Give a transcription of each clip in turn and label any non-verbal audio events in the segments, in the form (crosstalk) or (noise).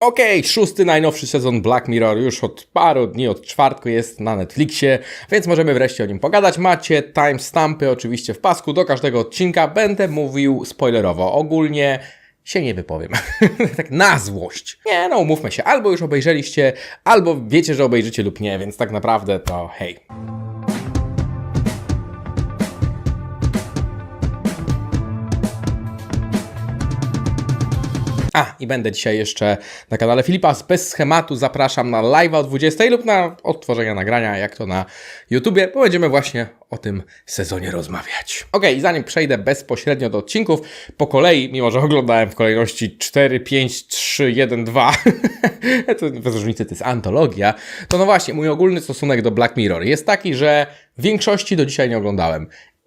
Okej, szósty najnowszy sezon Black Mirror już od paru dni, od czwartku jest na Netflixie, więc możemy wreszcie o nim pogadać. Macie timestampy oczywiście w pasku do każdego odcinka. Będę mówił spoilerowo. Ogólnie się nie wypowiem. (laughs) tak na złość. Nie, no umówmy się. Albo już obejrzeliście, albo wiecie, że obejrzycie lub nie, więc tak naprawdę to hej. A, i będę dzisiaj jeszcze na kanale Filipa z bez schematu. Zapraszam na live o 20 lub na odtworzenia nagrania, jak to na YouTubie, bo będziemy właśnie o tym sezonie rozmawiać. Ok, zanim przejdę bezpośrednio do odcinków, po kolei, mimo że oglądałem w kolejności 4, 5, 3, 1, 2, to bez różnicy to jest antologia, to no właśnie, mój ogólny stosunek do Black Mirror jest taki, że większości do dzisiaj nie oglądałem.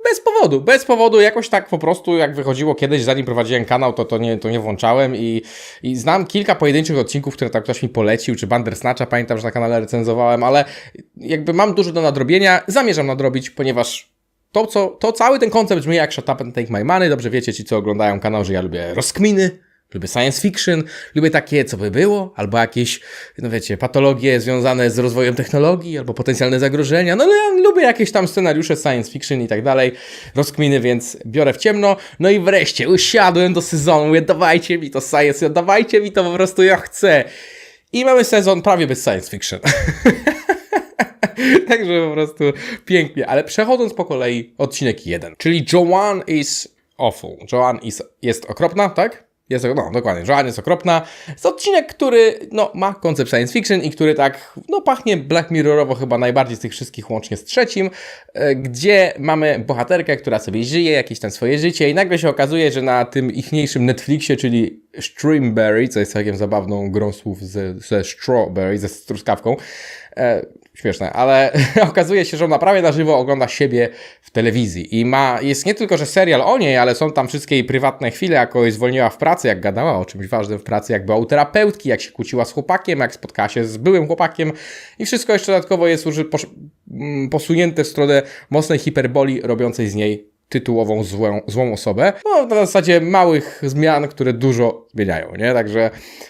Bez powodu, bez powodu, jakoś tak po prostu, jak wychodziło kiedyś, zanim prowadziłem kanał, to, to, nie, to nie włączałem i, i znam kilka pojedynczych odcinków, które tak ktoś mi polecił, czy Bandersnatcha, pamiętam, że na kanale recenzowałem, ale jakby mam dużo do nadrobienia, zamierzam nadrobić, ponieważ to, co, to cały ten koncept brzmi jak Shut Up and Take My Money, dobrze wiecie ci, co oglądają kanał, że ja lubię rozkminy, Lubię science fiction, lubię takie, co by było, albo jakieś, no wiecie, patologie związane z rozwojem technologii, albo potencjalne zagrożenia. No ale ja lubię jakieś tam scenariusze science fiction i tak dalej, rozkminy, więc biorę w ciemno. No i wreszcie usiadłem do sezonu, mówię, dawajcie mi to science, dawajcie mi to po prostu, ja chcę. I mamy sezon prawie bez science fiction. (laughs) Także po prostu pięknie. Ale przechodząc po kolei, odcinek jeden, czyli Joanne is awful. Joanne is, jest okropna, tak? Jest, no dokładnie, Joanne jest okropna. Jest odcinek, który no, ma koncept science fiction i który tak no, pachnie Black Mirrorowo chyba najbardziej z tych wszystkich łącznie z trzecim, e, gdzie mamy bohaterkę, która sobie żyje, jakieś tam swoje życie i nagle się okazuje, że na tym ichniejszym Netflixie, czyli Streamberry, co jest całkiem zabawną grą słów ze, ze strawberry, ze truskawką, e, śmieszne, ale (laughs) okazuje się, że ona prawie na żywo ogląda siebie w telewizji. I ma, jest nie tylko, że serial o niej, ale są tam wszystkie jej prywatne chwile, jak kogoś zwolniła w pracy, jak gadała o czymś ważnym w pracy, jak była u terapeutki, jak się kłóciła z chłopakiem, jak spotkała się z byłym chłopakiem. I wszystko jeszcze dodatkowo jest mm, posunięte w stronę mocnej hiperboli, robiącej z niej tytułową złą, złą osobę. No, na zasadzie małych zmian, które dużo zmieniają, nie? Także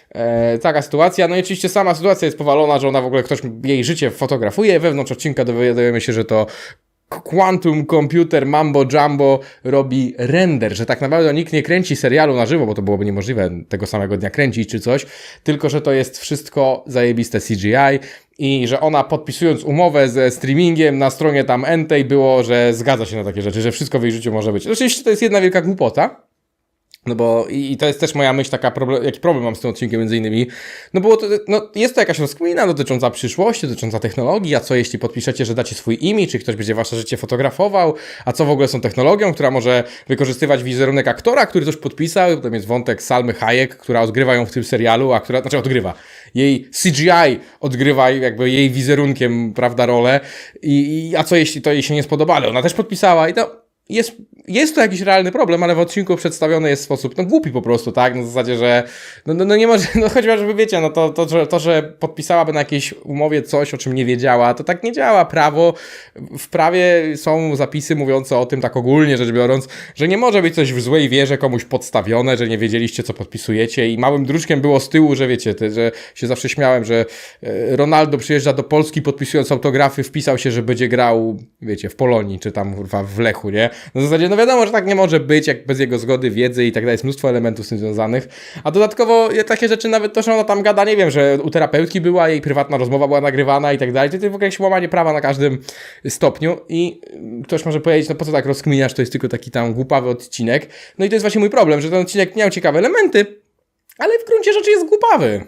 e, taka sytuacja. No i oczywiście sama sytuacja jest powalona, że ona w ogóle ktoś jej życie fotografuje. Wewnątrz odcinka dowiadujemy się, że to Quantum Computer Mambo Jumbo robi render, że tak naprawdę nikt nie kręci serialu na żywo, bo to byłoby niemożliwe tego samego dnia kręcić czy coś, tylko że to jest wszystko zajebiste CGI i że ona podpisując umowę ze streamingiem na stronie tam Entei było, że zgadza się na takie rzeczy, że wszystko w jej życiu może być. Oczywiście to jest jedna wielka głupota, no bo i, i to jest też moja myśl, taka problem, jaki problem mam z tym odcinkiem między innymi. No bo to, no, jest to jakaś rozkmina dotycząca przyszłości, dotycząca technologii, a co jeśli podpiszecie, że dacie swój imię, czy ktoś będzie wasze życie fotografował, a co w ogóle są technologią, która może wykorzystywać wizerunek aktora, który coś podpisał, tam jest wątek Salmy Hayek, która odgrywa ją w tym serialu, a która, znaczy odgrywa, jej CGI odgrywa jakby jej wizerunkiem, prawda, rolę. I, i a co jeśli to jej się nie spodoba, ale ona też podpisała i to jest, jest to jakiś realny problem, ale w odcinku przedstawiony jest w sposób no, głupi po prostu, tak? Na zasadzie, że no, no, no nie może, (laughs) no chociażby wiecie, no to, to, że, to, że podpisałaby na jakiejś umowie coś, o czym nie wiedziała, to tak nie działa. Prawo, w prawie są zapisy mówiące o tym tak ogólnie rzecz biorąc, że nie może być coś w złej wierze komuś podstawione, że nie wiedzieliście, co podpisujecie i małym druczkiem było z tyłu, że wiecie, te, że się zawsze śmiałem, że e, Ronaldo przyjeżdża do Polski podpisując autografy, wpisał się, że będzie grał, wiecie, w Polonii, czy tam w Lechu, nie? Na zasadzie, no wiadomo, że tak nie może być, jak bez jego zgody, wiedzy i tak dalej, jest mnóstwo elementów z tym związanych. A dodatkowo takie rzeczy, nawet to, że ona tam gada, nie wiem, że u terapeutki była, jej prywatna rozmowa była nagrywana i tak dalej, to jest w ogóle jakieś łamanie prawa na każdym stopniu i ktoś może powiedzieć, no po co tak rozkminiasz, to jest tylko taki tam głupawy odcinek. No i to jest właśnie mój problem, że ten odcinek miał ciekawe elementy, ale w gruncie rzeczy jest głupawy.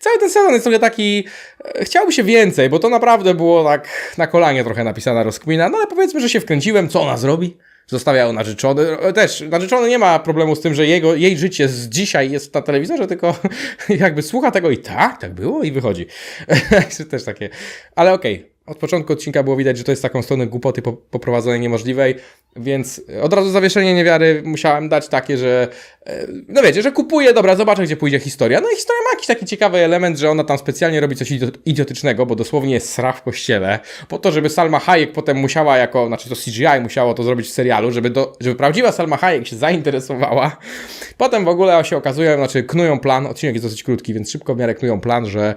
Cały ten sezon jest trochę taki. e, Chciałoby się więcej, bo to naprawdę było tak na kolanie trochę napisana rozkmina. No ale powiedzmy, że się wkręciłem, co ona zrobi. Zostawia ją narzeczony. E, Też narzeczony nie ma problemu z tym, że jego, jej życie z dzisiaj jest na telewizorze, tylko (laughs) jakby słucha tego i tak, tak było i wychodzi. (laughs) Też takie. Ale okej. Od początku odcinka było widać, że to jest taką stronę głupoty po- poprowadzonej niemożliwej, więc od razu zawieszenie niewiary musiałem dać takie, że e, no wiecie, że kupuję, dobra, zobaczę gdzie pójdzie historia. No i historia ma jakiś taki ciekawy element, że ona tam specjalnie robi coś idiot- idiotycznego, bo dosłownie jest sra w kościele, po to, żeby Salma Hayek potem musiała jako, znaczy to CGI musiało to zrobić w serialu, żeby, do, żeby prawdziwa Salma Hayek się zainteresowała. Potem w ogóle się okazuje, znaczy knują plan, odcinek jest dosyć krótki, więc szybko w miarę knują plan, że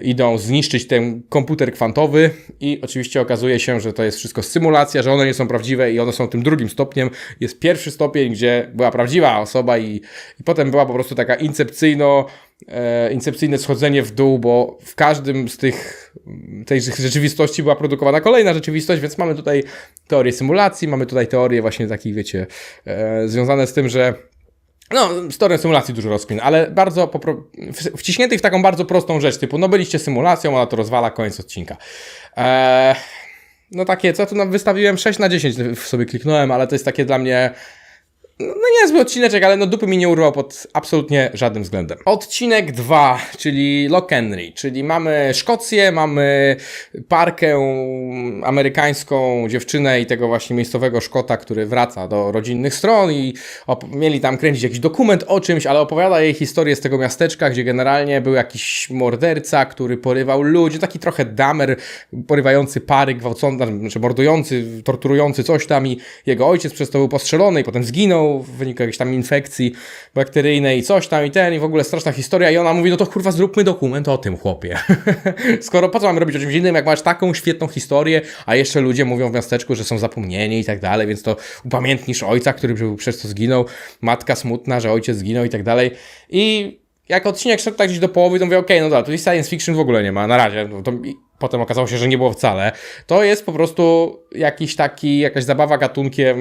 idą zniszczyć ten komputer kwantowy i oczywiście okazuje się, że to jest wszystko symulacja, że one nie są prawdziwe i one są tym drugim stopniem. Jest pierwszy stopień, gdzie była prawdziwa osoba i, i potem była po prostu taka incepcyjno e, incepcyjne schodzenie w dół, bo w każdym z tych tej rzeczywistości była produkowana kolejna rzeczywistość, więc mamy tutaj teorię symulacji, mamy tutaj teorię właśnie takich, wiecie, e, związane z tym, że no, teorią symulacji dużo rozkmin, ale bardzo popro... wciśniętych w taką bardzo prostą rzecz, typu, no byliście symulacją, ona to rozwala, koniec odcinka. Eee, no takie, co tu wystawiłem? 6 na 10 w sobie kliknąłem, ale to jest takie dla mnie no niezły odcineczek, ale no dupy mi nie urwał pod absolutnie żadnym względem. Odcinek 2, czyli Lock Henry, czyli mamy Szkocję, mamy parkę amerykańską dziewczynę i tego właśnie miejscowego Szkota, który wraca do rodzinnych stron i mieli tam kręcić jakiś dokument o czymś, ale opowiada jej historię z tego miasteczka, gdzie generalnie był jakiś morderca, który porywał ludzi, taki trochę damer, porywający pary, gwałcący, znaczy mordujący, torturujący coś tam i jego ojciec przez to był postrzelony i potem zginął w wyniku jakiejś tam infekcji bakteryjnej i coś tam i ten i w ogóle straszna historia i ona mówi, no to kurwa zróbmy dokument o tym chłopie. (laughs) Skoro po co mamy robić o czymś innym, jak masz taką świetną historię, a jeszcze ludzie mówią w miasteczku, że są zapomnieni i tak dalej, więc to upamiętnisz ojca, który przez to zginął, matka smutna, że ojciec zginął i tak dalej i jak odcinek szedł tak gdzieś do połowy, to mówię, okej, no dobra, tutaj science fiction w ogóle nie ma, na razie. No to potem okazało się, że nie było wcale. To jest po prostu jakiś taki, jakaś zabawa gatunkiem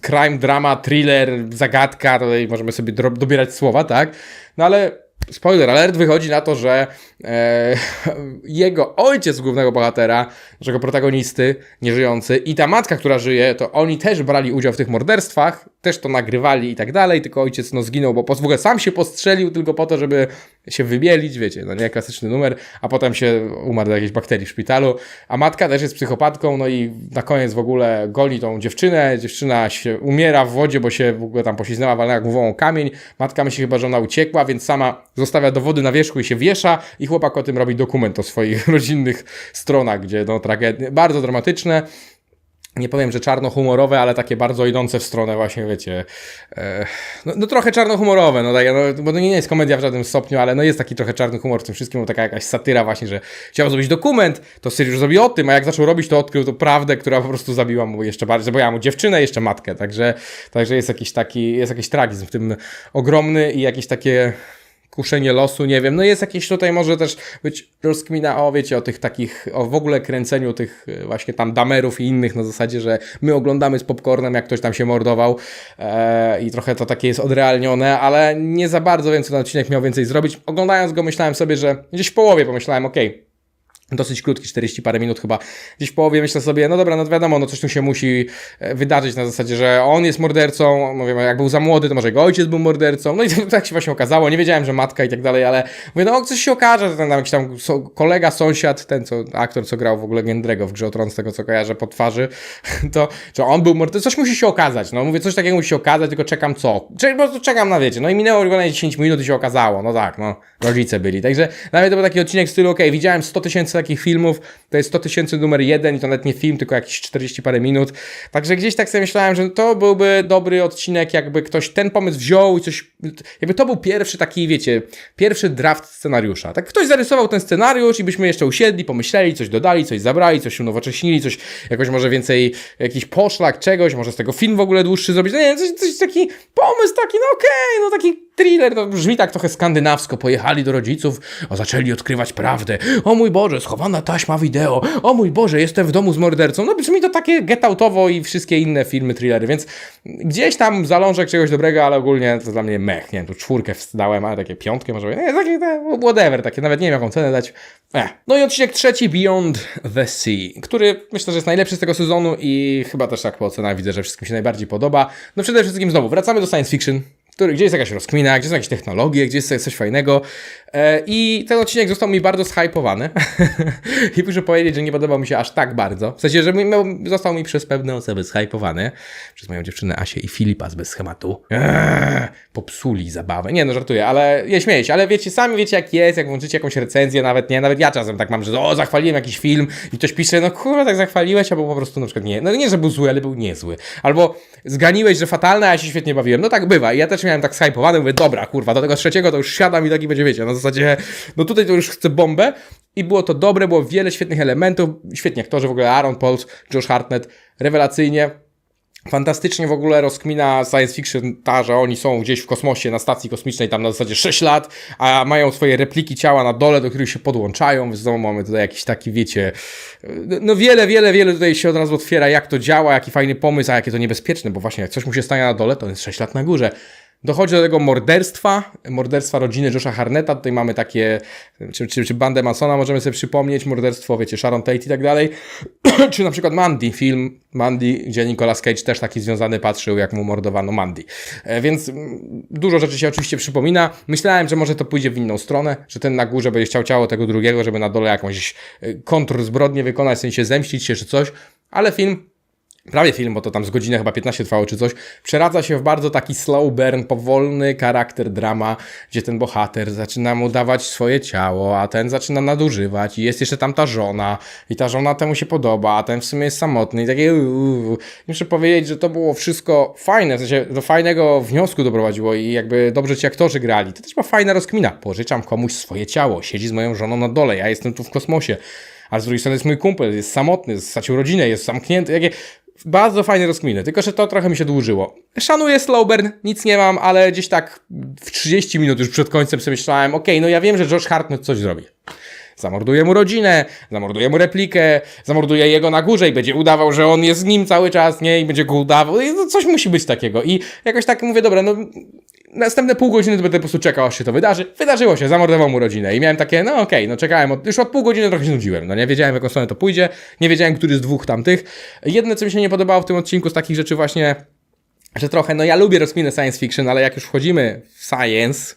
crime, drama, thriller, zagadka, tutaj możemy sobie dobierać słowa, tak? No ale spoiler alert, wychodzi na to, że e, (laughs) jego ojciec głównego bohatera, naszego protagonisty, nieżyjący, i ta matka, która żyje, to oni też brali udział w tych morderstwach, też to nagrywali i tak dalej, tylko ojciec no zginął, bo po- w ogóle sam się postrzelił tylko po to, żeby się wybielić, wiecie, no nie, klasyczny numer, a potem się umarł do jakiejś bakterii w szpitalu, a matka też jest psychopatką, no i na koniec w ogóle goni tą dziewczynę, dziewczyna się umiera w wodzie, bo się w ogóle tam pośliznęła, walnęła głową o kamień, matka myśli chyba, że ona uciekła, więc sama zostawia dowody na wierzchu i się wiesza i chłopak o tym robi dokument o swoich (laughs) rodzinnych stronach, gdzie no tragedie, bardzo dramatyczne, nie powiem, że czarno-humorowe, ale takie bardzo idące w stronę właśnie, wiecie, e, no, no trochę czarno-humorowe, no, tak, no bo to nie jest komedia w żadnym stopniu, ale no jest taki trochę czarny humor w tym wszystkim, bo taka jakaś satyra właśnie, że chciał zrobić dokument, to Syriusz zrobi o tym, a jak zaczął robić, to odkrył to prawdę, która po prostu zabiła mu jeszcze bardziej, zabijała mu dziewczynę, jeszcze matkę, także, także jest jakiś taki, jest jakiś tragizm w tym ogromny i jakieś takie kuszenie losu, nie wiem, no jest jakieś tutaj może też być rozkmina o, wiecie, o tych takich, o w ogóle kręceniu tych e, właśnie tam damerów i innych na zasadzie, że my oglądamy z popcornem, jak ktoś tam się mordował e, i trochę to takie jest odrealnione, ale nie za bardzo wiem, co ten odcinek miał więcej zrobić. Oglądając go myślałem sobie, że gdzieś w połowie pomyślałem, okej, dosyć krótki, 40 parę minut chyba. Gdzieś w połowie myślę sobie, no dobra, no wiadomo, no coś tu się musi e, wydarzyć na zasadzie, że on jest mordercą, mówię, jak był za młody, to może jego ojciec był mordercą, no i (laughs) tak się właśnie okazało, nie wiedziałem, że matka i tak dalej, ale mówię, no coś się okaże, że ten tam jakiś tam kolega, sąsiad, ten co, aktor, co grał w ogóle Gendrego w Grze o Tron, z tego co kojarzę po twarzy, (laughs) to, że on był mordercą, coś musi się okazać, no mówię, coś takiego musi się okazać, tylko czekam co, Czyli po prostu czekam na wiecie, no i minęło chyba 10 minut i się okazało, no tak, no, rodzice byli, także nawet to był taki odcinek w stylu, okej, widziałem 100 tysięcy takich filmów, to jest 100 tysięcy numer jeden i to nawet nie film, tylko jakieś 40 parę minut. Także gdzieś tak sobie myślałem, że to byłby dobry odcinek, jakby ktoś ten pomysł wziął i coś. Jakby to był pierwszy taki, wiecie, pierwszy draft scenariusza. Tak ktoś zarysował ten scenariusz i byśmy jeszcze usiedli, pomyśleli, coś dodali, coś zabrali, coś unowocześnili, coś jakoś może więcej, jakiś poszlak czegoś, może z tego film w ogóle dłuższy zrobić. No nie wiem, coś, coś taki pomysł taki, no okej, no taki thriller, to brzmi tak trochę skandynawsko. Pojechali do rodziców, a zaczęli odkrywać prawdę. O mój Boże, schowana taśma wideo. O mój Boże, jestem w domu z mordercą. No brzmi to takie get outowo i wszystkie inne filmy, thrillery, więc gdzieś tam zalążek czegoś dobrego, ale ogólnie to dla mnie mech. Nie wiem, tu czwórkę wstałem, ale takie piątkę może, nie, takie te, whatever, takie nawet nie wiem jaką cenę dać. Eh. No i odcinek trzeci, Beyond the Sea, który myślę, że jest najlepszy z tego sezonu i chyba też tak po ocenach widzę, że wszystkim się najbardziej podoba. No przede wszystkim znowu, wracamy do science fiction, który, gdzie jest jakaś rozkmina, gdzie są jakieś technologie, gdzie jest coś fajnego. E, I ten odcinek został mi bardzo zhypowany. (laughs) I muszę powiedzieć, że nie podobał mi się aż tak bardzo. W sensie, że no, został mi przez pewne osoby zhypowany. Przez moją dziewczynę Asię i Filipa z bez schematu. Eee, popsuli zabawę. Nie no, żartuję, ale nie śmieję się, ale wiecie, sami wiecie jak jest, jak włączycie jakąś recenzję, nawet nie, nawet ja czasem tak mam, że o, zachwaliłem jakiś film i ktoś pisze, no kurwa, tak zachwaliłeś, albo po prostu na przykład nie, no nie, że był zły, ale był niezły. Albo zganiłeś, że fatalne, a ja się świetnie bawiłem. No tak bywa i ja też miałem tak zhypowany, mówię, dobra, kurwa, do tego trzeciego to już siadam i taki będzie, wiecie, na zasadzie, no tutaj to już chcę bombę i było to dobre, było wiele świetnych elementów, świetnie aktorzy, w ogóle Aaron Pauls, Josh Hartnett, rewelacyjnie. Fantastycznie w ogóle rozkmina science fiction ta, że oni są gdzieś w kosmosie, na stacji kosmicznej, tam na zasadzie 6 lat, a mają swoje repliki ciała na dole, do których się podłączają, więc znowu mamy tutaj jakiś taki, wiecie, no wiele, wiele, wiele tutaj się od razu otwiera, jak to działa, jaki fajny pomysł, a jakie to niebezpieczne, bo właśnie jak coś mu się stanie na dole, to jest 6 lat na górze. Dochodzi do tego morderstwa, morderstwa rodziny Josha Harneta. Tutaj mamy takie, czy, czy, czy bandę Masona możemy sobie przypomnieć, morderstwo, wiecie, Sharon Tate i tak dalej. (clears throat) czy na przykład Mandy, film Mandy, gdzie Nicolas Cage też taki związany patrzył, jak mu mordowano Mandy. E, więc mm, dużo rzeczy się oczywiście przypomina. Myślałem, że może to pójdzie w inną stronę, że ten na górze będzie chciał ciało tego drugiego, żeby na dole jakąś e, kontrzbrodnię wykonać, w sensie zemścić się czy coś, ale film prawie film, bo to tam z godziny chyba 15 trwało czy coś, przeradza się w bardzo taki slow burn, powolny charakter drama, gdzie ten bohater zaczyna mu dawać swoje ciało, a ten zaczyna nadużywać i jest jeszcze tam ta żona i ta żona temu się podoba, a ten w sumie jest samotny i takie. Muszę powiedzieć, że to było wszystko fajne, w sensie do fajnego wniosku doprowadziło i jakby dobrze ci aktorzy grali. To też była fajna rozkmina. Pożyczam komuś swoje ciało, siedzi z moją żoną na dole, ja jestem tu w kosmosie a z drugiej strony jest mój kumpel, jest samotny, stracił rodzinę, jest zamknięty. Jakie bardzo fajne rozkminy, tylko że to trochę mi się dłużyło. Szanuję Slowburn, nic nie mam, ale gdzieś tak w 30 minut już przed końcem sobie myślałem, okej, okay, no ja wiem, że Josh Hartnett coś zrobi. Zamorduje mu rodzinę, zamorduje mu replikę, zamorduje jego na górze i będzie udawał, że on jest z nim cały czas, nie? I będzie go udawał. No, coś musi być takiego. I jakoś tak mówię, dobra, no następne pół godziny to będę po prostu czekał, aż się to wydarzy. Wydarzyło się, zamordował mu rodzinę. I miałem takie, no okej, okay, no czekałem, od, już od pół godziny trochę się nudziłem, no nie wiedziałem, w jaką stronę to pójdzie, nie wiedziałem, który z dwóch tamtych. Jedne, co mi się nie podobało w tym odcinku z takich rzeczy właśnie, że trochę, no ja lubię rozkminę science fiction, ale jak już wchodzimy w science,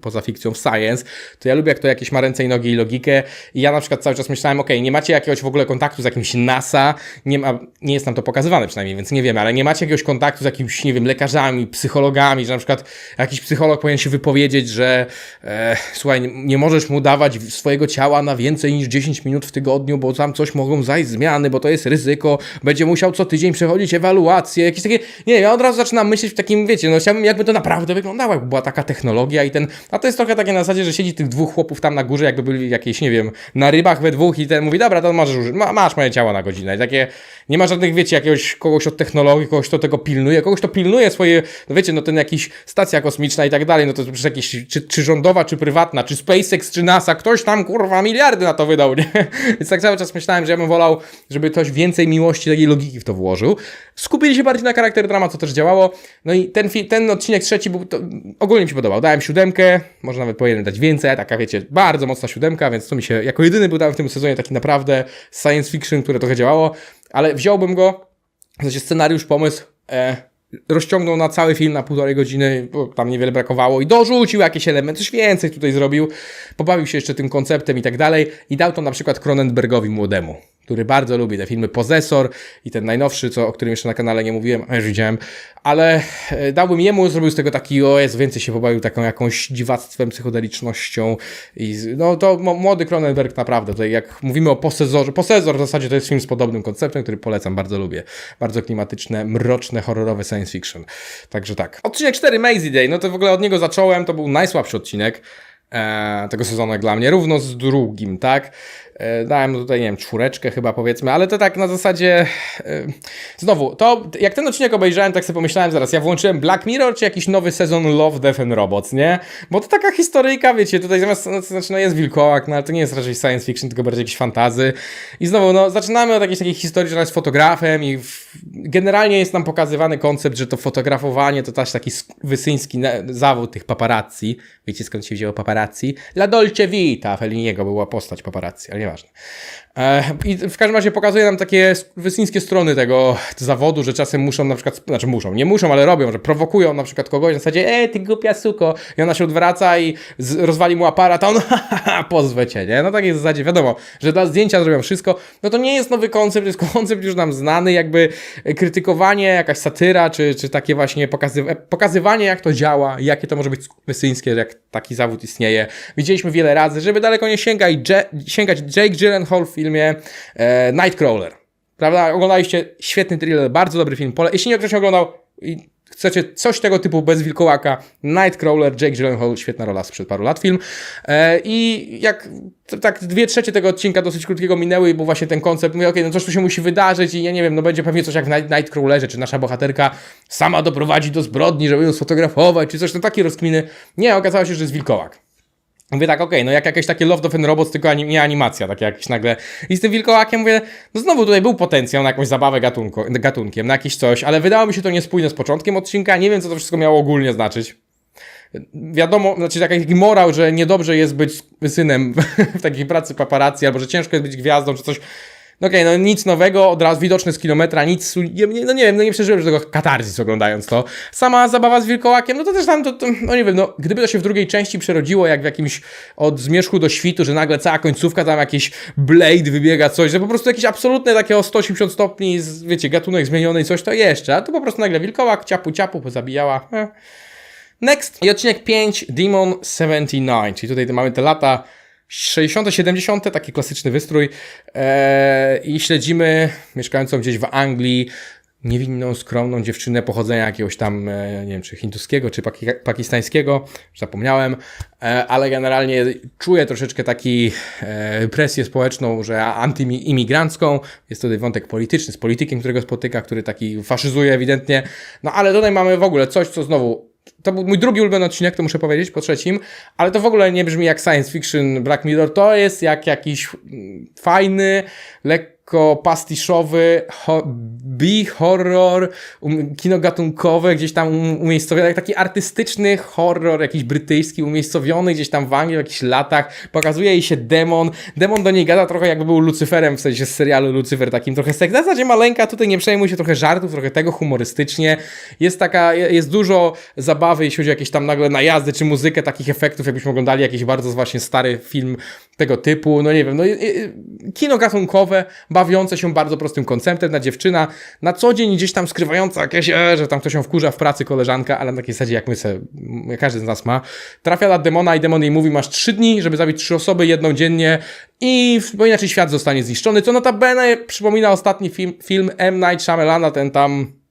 poza fikcją w science, to ja lubię, jak to jakieś ma ręce i nogi i logikę. I ja na przykład cały czas myślałem, ok, nie macie jakiegoś w ogóle kontaktu z jakimś NASA, nie, ma, nie jest nam to pokazywane przynajmniej, więc nie wiemy, ale nie macie jakiegoś kontaktu z jakimiś, nie wiem, lekarzami, psychologami, że na przykład jakiś psycholog powinien się wypowiedzieć, że e, słuchaj, nie, nie, możesz mu dawać swojego ciała na więcej niż 10 minut w tygodniu, bo tam coś mogą zajść zmiany, bo to jest ryzyko, będzie musiał co tydzień przechodzić ewaluację, jakieś takie, nie ja od razu zaczynam myśleć w takim, wiecie, no chciałbym, jakby to naprawdę wyglądało, jakby była taka technologia i ten a to jest trochę takie na zasadzie, że siedzi tych dwóch chłopów tam na górze, jakby byli jakieś, nie wiem, na rybach we dwóch i ten mówi, dobra, to użyć, ma, masz moje ciało na godzinę. I takie, nie ma żadnych, wiecie, jakiegoś kogoś od technologii, kogoś, kto tego pilnuje, kogoś, kto pilnuje swoje, no wiecie, no ten jakiś stacja kosmiczna i tak dalej, no to przecież jakieś, czy, czy rządowa, czy prywatna, czy SpaceX, czy NASA, ktoś tam, kurwa, miliardy na to wydał, nie? (laughs) Więc tak cały czas myślałem, że ja bym wolał, żeby ktoś więcej miłości, takiej logiki w to włożył. Skupili się bardziej na charakter drama, co też działało. No i ten, ten odcinek trzeci był, to, ogólnie mi się podobał. Dałem siódemkę, może nawet powinienem dać więcej, taka wiecie, bardzo mocna siódemka, więc to mi się jako jedyny był w tym sezonie taki naprawdę science fiction, które trochę działało, ale wziąłbym go, w sensie scenariusz, pomysł, e, rozciągnął na cały film na półtorej godziny, bo tam niewiele brakowało i dorzucił jakieś elementy, coś więcej tutaj zrobił, pobawił się jeszcze tym konceptem i tak dalej i dał to na przykład Cronenbergowi młodemu który bardzo lubi te filmy Pozesor i ten najnowszy, co, o którym jeszcze na kanale nie mówiłem, a już widziałem, ale e, dałbym jemu, zrobił z tego taki, o jest, więcej się pobawił taką jakąś dziwactwem, psychodelicznością i no to młody Cronenberg naprawdę, tutaj jak mówimy o Posezorze, Posezor w zasadzie to jest film z podobnym konceptem, który polecam, bardzo lubię, bardzo klimatyczne, mroczne, horrorowe science fiction, także tak. Odcinek 4 Mazy Day, no to w ogóle od niego zacząłem, to był najsłabszy odcinek, e, tego sezonu jak dla mnie, równo z drugim, tak? E, dałem tutaj, nie wiem, czwóreczkę chyba powiedzmy, ale to tak na zasadzie. E, znowu, to jak ten odcinek obejrzałem, tak sobie pomyślałem zaraz, ja włączyłem Black Mirror czy jakiś nowy sezon Love, Death and Robots, nie? Bo to taka historyjka, wiecie, tutaj zamiast, no, znaczy, no jest wilkołak, no ale to nie jest raczej science fiction, tylko bardziej jakieś fantazy. I znowu, no zaczynamy od jakiejś takiej historii, że ona jest fotografem i w, generalnie jest nam pokazywany koncept, że to fotografowanie to też taki wysyński zawód tych paparazzi. Wiecie skąd się wzięło paparazzi? La Dolce Vita Felliniego była postać paparazzi, ale nieważne. E, I w każdym razie pokazuje nam takie wysyńskie strony tego zawodu, że czasem muszą na przykład, znaczy muszą, nie muszą, ale robią, że prowokują na przykład kogoś na zasadzie, ej, ty głupia suko, i ona się odwraca i z, rozwali mu aparat, a on, (laughs) pozwę cię, nie? No takiej zasadzie wiadomo, że dla zdjęcia zrobią wszystko, no to nie jest nowy koncept, jest (laughs) koncept już nam znany, jakby krytykowanie, jakaś satyra, czy, czy takie właśnie pokazy pokazywanie, jak to działa, jakie to może być wysyńskie, jak taki zawód istnieje. Widzieliśmy wiele razy, żeby daleko nie sięgać, sięgać Jake Gyllenhaal filmie e, Nightcrawler. Prawda? Oglądaliście świetny thriller, bardzo dobry film. Pole Jeśli nie ktoś nie oglądał i chcecie coś tego typu bez wilkołaka, Nightcrawler, Jake Gyllenhaal, świetna rola sprzed paru lat film. E, I jak tak dwie trzecie tego odcinka dosyć krótkiego minęły był właśnie ten koncept, mówię, okej, no coś tu się musi wydarzyć i ja nie wiem, no będzie pewnie coś jak w Night- Nightcrawlerze, czy nasza bohaterka sama doprowadzi do zbrodni, żeby ją sfotografować, czy coś, no takie rozkminy. Nie, okazało się, że jest wilkołak. Mówię tak, okej, no jak jakieś takie Love, Death and Robots, tylko anim, nie animacja, takie jakieś nagle. I z tym wilkołakiem mówię, no znowu tutaj był potencjał na jakąś zabawę gatunko, gatunkiem, na jakieś coś, ale wydało mi się to niespójne z początkiem odcinka, nie wiem co to wszystko miało ogólnie znaczyć. Wiadomo, znaczy taki morał, że niedobrze jest być synem (laughs) w takiej pracy paparazzi, albo że ciężko jest być gwiazdą, czy coś. No okej, no nic nowego, od razu widoczny z kilometra, nic, no nie wiem, no nie przeżyłem już tego katarzis oglądając to. Sama zabawa z wilkołakiem, no to też tam, to, to, no nie wiem, no gdyby to się w drugiej części przerodziło, jak w jakimś od zmierzchu do świtu, że nagle cała końcówka, tam jakiś Blade wybiega, coś, że po prostu jakieś absolutne takie o 180 stopni, z, wiecie, gatunek zmieniony i coś, to jeszcze, a tu po prostu nagle wilkołak, ciapu, ciapu, pozabijała. Eh. Next. I odcinek 5, Demon 79, czyli tutaj mamy te lata 60., 70., taki klasyczny wystrój eee, i śledzimy mieszkającą gdzieś w Anglii niewinną, skromną dziewczynę pochodzenia jakiegoś tam, e, nie wiem, czy hinduskiego, czy paki pakistańskiego, zapomniałem, e, ale generalnie czuję troszeczkę taki e, presję społeczną, że antyimigrancką, jest tutaj wątek polityczny z politykiem, którego spotyka, który taki faszyzuje ewidentnie, no ale tutaj mamy w ogóle coś, co znowu to był mój drugi ulubiony odcinek, to muszę powiedzieć, po trzecim, ale to w ogóle nie brzmi jak science fiction Black Mirror, to jest jak jakiś mm, fajny, lekko pastiszowy ho- B-horror, um, kino gatunkowe, gdzieś tam um- umiejscowiony, jak taki artystyczny horror, jakiś brytyjski, umiejscowiony gdzieś tam w Anglii w jakichś latach, pokazuje jej się demon, demon do niej gada trochę jakby był Lucyferem, w sensie z serialu Lucyfer, takim trochę seks, w zasadzie maleńka, tutaj nie przejmuj się, trochę żartów, trochę tego humorystycznie, jest taka, jest dużo zabawy, jeśli chodzi o jakieś tam nagle najazdy, czy muzykę, takich efektów, jakbyśmy oglądali jakiś bardzo właśnie stary film tego typu, no nie wiem, no kino gatunkowe, bawiące się bardzo prostym konceptem, na dziewczyna, na co dzień gdzieś tam skrywająca jakieś, e, że tam ktoś ją wkurza w pracy, koleżanka, ale na takiej zasadzie jak my se, m, każdy z nas ma, trafia na demona i demon jej mówi, masz trzy dni, żeby zabić trzy osoby, jedną dziennie i bo inaczej świat zostanie zniszczony, co notabene przypomina ostatni film, film M. Night Shyamalana, ten tam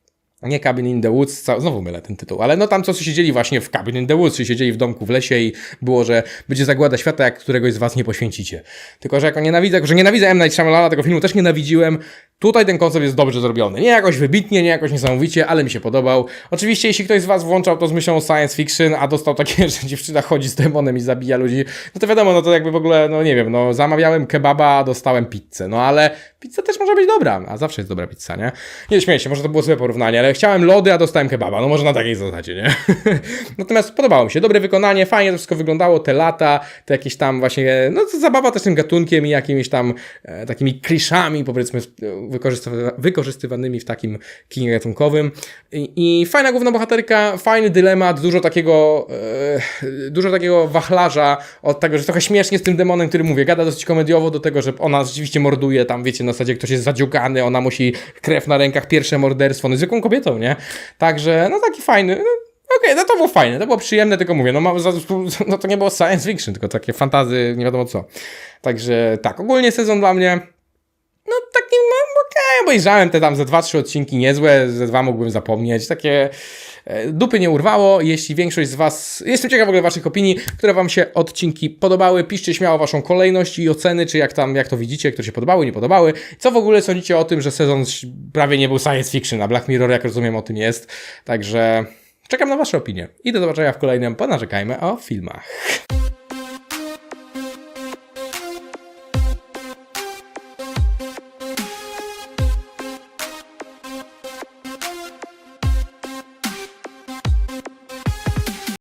nie Cabin in the Woods, znowu mylę ten tytuł, ale no tam co siedzieli właśnie w Cabin in the Woods, czyli siedzieli w domku w lesie i było, że będzie zagłada świata, jak któregoś z was nie poświęcicie. Tylko, że jako nienawidzę, jako, że nienawidzę M. Night Shyamalana, tego filmu też nienawidziłem, tutaj ten koncept jest dobrze zrobiony. Nie jakoś wybitnie, nie jakoś niesamowicie, ale mi się podobał. Oczywiście, jeśli ktoś z was włączał to z myślą science fiction, a dostał takie, (laughs) że dziewczyna chodzi z demonem i zabija ludzi, no to wiadomo, no to jakby w ogóle, no nie wiem, no zamawiałem kebaba, a dostałem pizzę, no ale pizza też może być dobra, a zawsze jest dobra pizza, nie? Nie śmieję się, może to było złe porównanie, ale chciałem lody, a dostałem kebaba, no może na takiej zasadzie, nie? (laughs) Natomiast podobało mi się, dobre wykonanie, fajnie to wszystko wyglądało, te lata, te jakieś tam właśnie, no to zabawa też tym gatunkiem i jakimiś tam e, takimi kliszami, powiedzmy, wykorzystywanymi w takim kinie gatunkowym. I, I fajna główna bohaterka, fajny dylemat, dużo takiego, e, dużo takiego wachlarza od tego, że trochę śmiesznie z tym demonem, który mówię, gada dosyć komediowo do tego, że ona rzeczywiście morduje, tam wiecie, na zasadzie ktoś jest zadziugany, ona musi krew na rękach, pierwsze morderstwo, no zwykłą kobietą, nie? Także, no taki fajny, no, Okej, no to było fajne, to było przyjemne, tylko mówię, no, ma, (laughs) no to nie było science fiction, tylko takie fantazy, nie wiadomo co. Także tak, ogólnie sezon dla mnie, no taki, no okej, obejrzałem te tam ze dwa, trzy odcinki niezłe, ze dwa mógłbym zapomnieć, takie e, dupy nie urwało, jeśli większość z was, jestem ciekaw w ogóle waszych opinii, które wam się odcinki podobały, piszcie śmiało waszą kolejność i oceny, czy jak tam, jak to widzicie, które się podobały, nie podobały, co w ogóle sądzicie o tym, że sezon prawie nie był science fiction, a Black Mirror, jak rozumiem, o tym jest, także czekam na wasze opinie. I do zobaczenia w kolejnym. Ponarzekajmy o filmach.